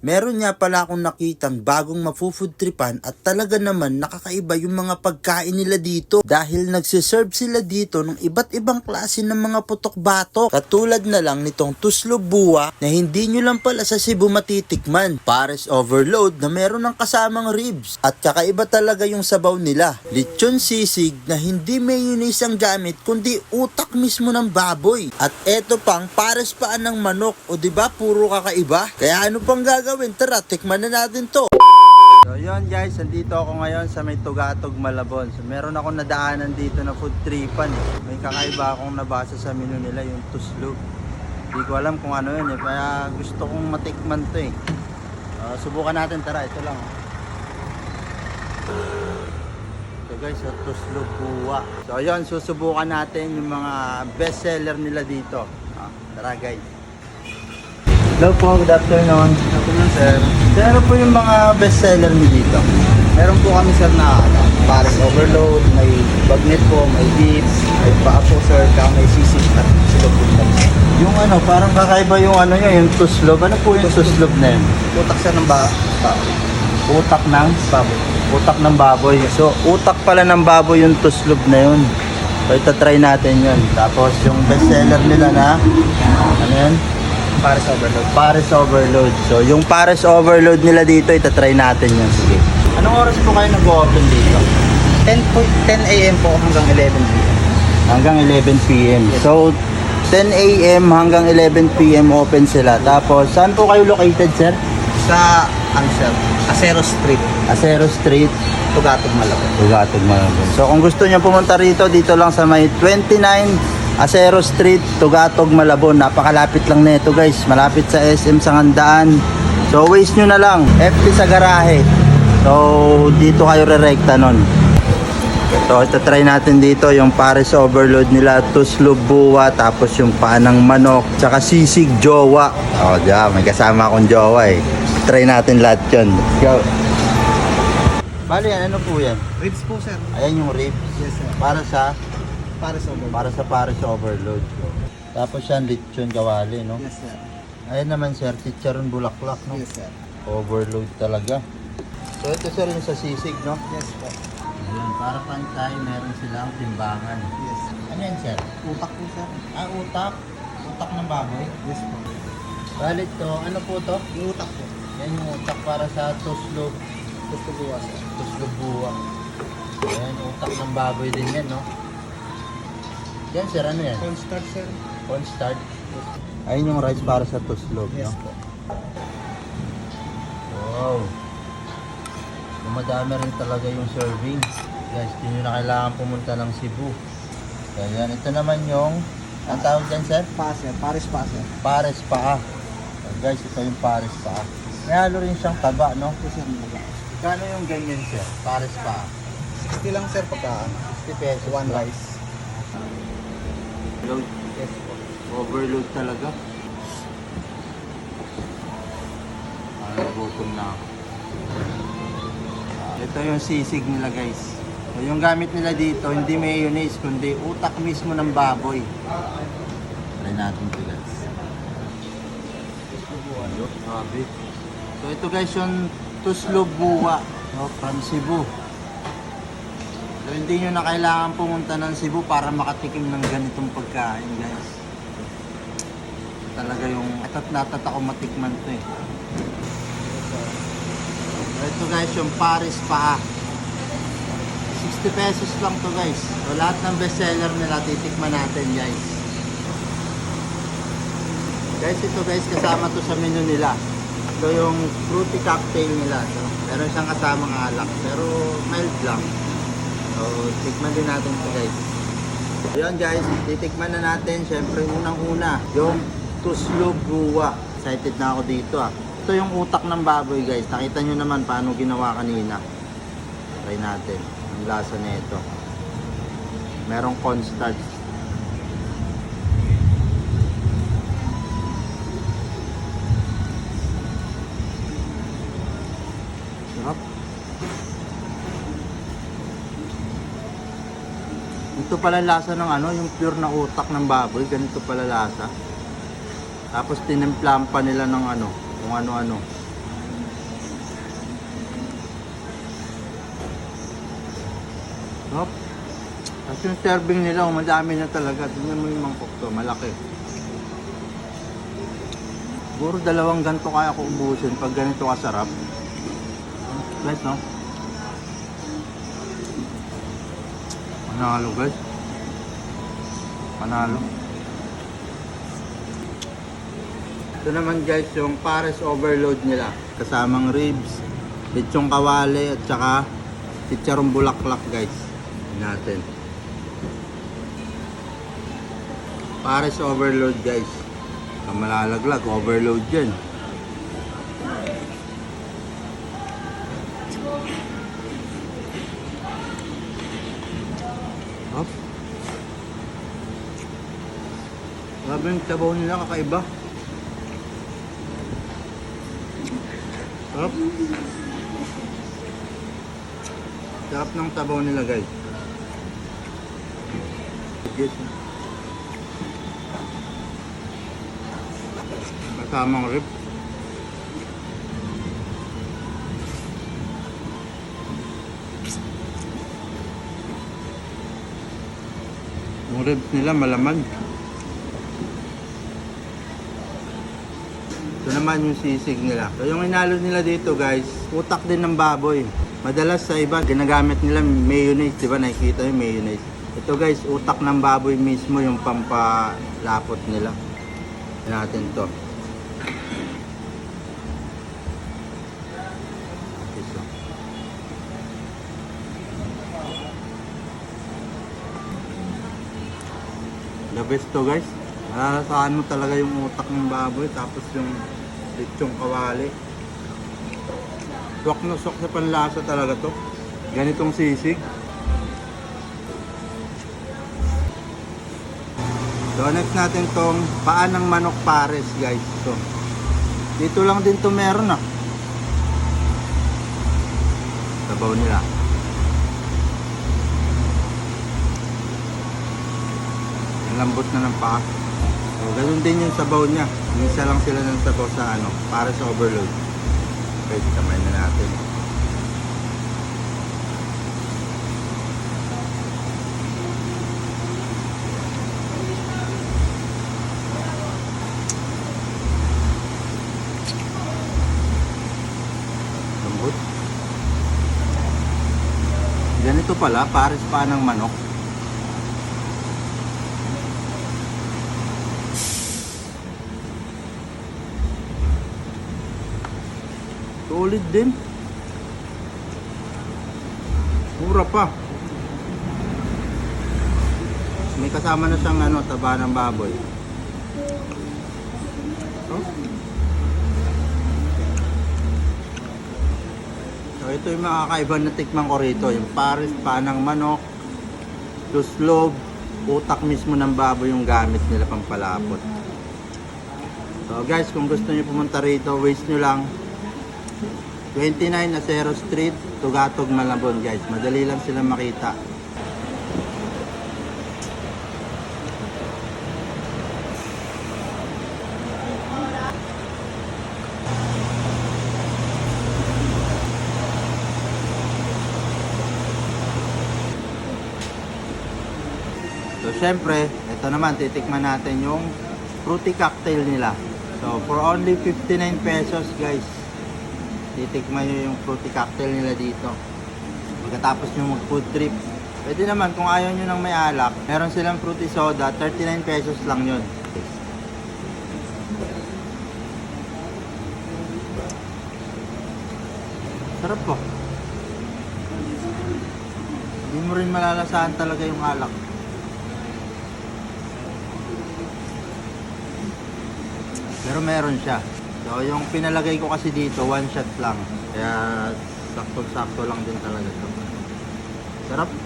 Meron nga pala akong nakitang bagong mafufood tripan at talaga naman nakakaiba yung mga pagkain nila dito dahil nagsiserve sila dito ng iba't ibang klase ng mga putok-batok. Katulad na lang nitong tuslobua na hindi nyo lang pala sa Cebu matitikman. Pares overload na meron ng kasamang ribs at kakaiba talaga yung sabaw nila. Lechon sisig na hindi mayonnaise ang gamit kundi utak mismo ng baboy. At eto pang pares paan ng manok. O ba puro kakaiba? Kaya ano pang gagawin tara tikman na natin to So yun guys, nandito ako ngayon sa may Tugatog Malabon. So meron akong nadaanan dito na food tripan. May kakaiba akong nabasa sa menu nila yung tuslog. Hindi ko alam kung ano yun eh, kaya gusto kong matikman to eh. Uh, subukan natin, tara, ito lang. So guys, so tuslog buwa. So yun, susubukan natin yung mga best seller nila dito. Ah, tara guys. Hello po, good afternoon. Good afternoon, sir. Sir, ano po yung mga best seller niyo dito? Meron po kami sir na ano, Paris Overload, may bagnet po, may dips, may paa po sir, kaya may sisig at silog po. Yung ano, parang kakaiba yung ano niya, yung tuslob. Ano po yung tuslob na yun? Utak sir ng ba baboy. Utak ng Baboy. utak ng baboy. So, utak pala ng baboy yung tuslob na yun. So, ito try natin yun. Tapos, yung best seller nila na, ano yun? Paris Overload. Pares Overload. So, yung Pares Overload nila dito, ito try natin yun. Sige. Anong oras po kayo nag-open dito? 10, po, 10 a.m. po hanggang 11 p.m. Hanggang 11 p.m. So, 10 a.m. hanggang 11 p.m. open sila. Tapos, saan po kayo located, sir? Sa, ano sir, Acero Street, Acero Street, Tugatog Malabon. Tugatog Malabon. So kung gusto niyo pumunta rito, dito lang sa may 29 Acero Street, Tugatog Malabon. Napakalapit lang nito guys. Malapit sa SM Sangandaan. So waste nyo na lang. FT sa garahe. So dito kayo re-recta nun. So ito try natin dito yung Paris Overload nila, Tuslog Buwa, tapos yung panang manok, tsaka sisig jowa. O oh, diyan, may kasama akong jowa eh. Try natin lahat yun. Let's go. Bali ano po yan? Ribs po sir. Ayan yung ribs. Yes sir. Para sa Paris Overload. para sa Paris Overload. Tapos yan lechon kawali, no? Yes sir. Ayan naman sir, chicharon bulaklak, no? Yes sir. Overload talaga. So ito sir yung sa sisig, no? Yes po. Ayun, para pantay, meron silang timbangan. Yes. Ano yan sir? Utak po sir. Ah, utak. Utak ng baboy. Yes po. Balit to, ano po to? Yung utak po. Yan yung utak para sa tuslog, Gusto buwa sir. tuslog buwa. Ayan, utak ng baboy din yan, no? Yan sir, ano yan? Cornstarch sir. Cornstarch. Ayun yung rice para sa tuslog, Yes no? po. Wow. Dumadami rin talaga yung serving. Guys, hindi nyo na kailangan pumunta ng Cebu. Kaya yan, ito naman yung, ang tawag dyan sir? Pa sir. Paris pa sir. Pares paa. So, guys, ito yung pares paa. May halo rin siyang taba, no? Yes sir. mga. Kano yung ganyan sir? Pares paa. 60 lang sir pagka ano, 60 pesos. one rice. Load. Yes po. Overload talaga. Ano, gutom na ako. Ah, Ito yung sisig nila guys. Yung gamit nila dito, hindi mayonnaise, kundi utak mismo ng baboy. Try natin ito guys. Grabe. So ito guys yung Tuslo Buwa no, from Cebu. So hindi nyo na kailangan pumunta ng Cebu para makatikim ng ganitong pagkain guys. Talaga yung atat na atat ako matikman to eh. So ito guys yung Paris Paa. 60 pesos lang to guys. So lahat ng bestseller nila titikman natin guys. Guys, ito guys, kasama to sa menu nila. Ito yung fruity cocktail nila. So, meron siyang kasamang alak. Pero mild lang. So, tikman din natin ito guys. Ayun guys, titikman na natin. Siyempre, unang-una, yung Tuslo Buwa. Excited na ako dito ah. Ito yung utak ng baboy guys. Nakita nyo naman paano ginawa kanina. Try natin. Ang lasa na ito. Merong cornstarch Ito pala lasa ng ano, yung pure na utak ng baboy, ganito pala lasa. Tapos tinimplam pa nila ng ano, kung ano-ano. Nope. At yung serving nila, oh, madami na talaga. Tingnan mo yung mangkok to, malaki. Siguro dalawang ganito kaya ko ubusin pag ganito kasarap. Nice, no? Panalo, guys. Panalo. Ito naman guys, yung pares overload nila. Kasamang ribs, lechong kawali, at saka chicharong bulaklak guys. Natin. Pares overload guys. Kung malalaglag, overload yan. Grabe yung tabaw nila kakaiba. Sarap. Sarap ng tabaw nila guys. Yes. Kasamang rib. Yung ribs nila malaman. Naman yung sisig nila. So yung inalo nila dito guys, utak din ng baboy. Madalas sa iba, ginagamit nila mayonnaise, di ba? Nakikita yung mayonnaise. Ito guys, utak ng baboy mismo yung pampalapot nila. Tignan natin to. The best to guys. Malalasahan mo talaga yung utak ng baboy tapos yung lechong kawali. Swak na swak sa panlasa talaga to. Ganitong sisig. So next natin tong paan ng manok pares guys. So, dito lang din to meron ah. Sabaw nila. Ang lambot na ng paa. So, ganun din yung sabaw niya. Isa lang sila ng sabaw sa ano, para sa overload. Pwede kamay na natin. Lambot. Ganito pala, pares pa ng manok. Solid din. Mura pa. May kasama na siyang ano, taba ng baboy. Oh. So ito yung mga kakaiba na tikman ko rito. Yung pares, panang manok, luslog, utak mismo ng baboy yung gamit nila pampalapot. So guys, kung gusto niyo pumunta rito, waste nyo lang 29 Acero Street, Tugatog, Malabon guys. Madali lang sila makita. So syempre, ito naman titikman natin yung fruity cocktail nila. So for only 59 pesos guys, titikman nyo yung fruity cocktail nila dito. Pagkatapos nyo mag food trip. Pwede naman kung ayaw nyo ng may alak, meron silang fruity soda, 39 pesos lang yun. Sarap po. Hindi mo rin malalasahan talaga yung alak. Pero meron siya. So yung pinalagay ko kasi dito, one shot lang. Kaya sakto-sakto lang din talaga to. Sarap.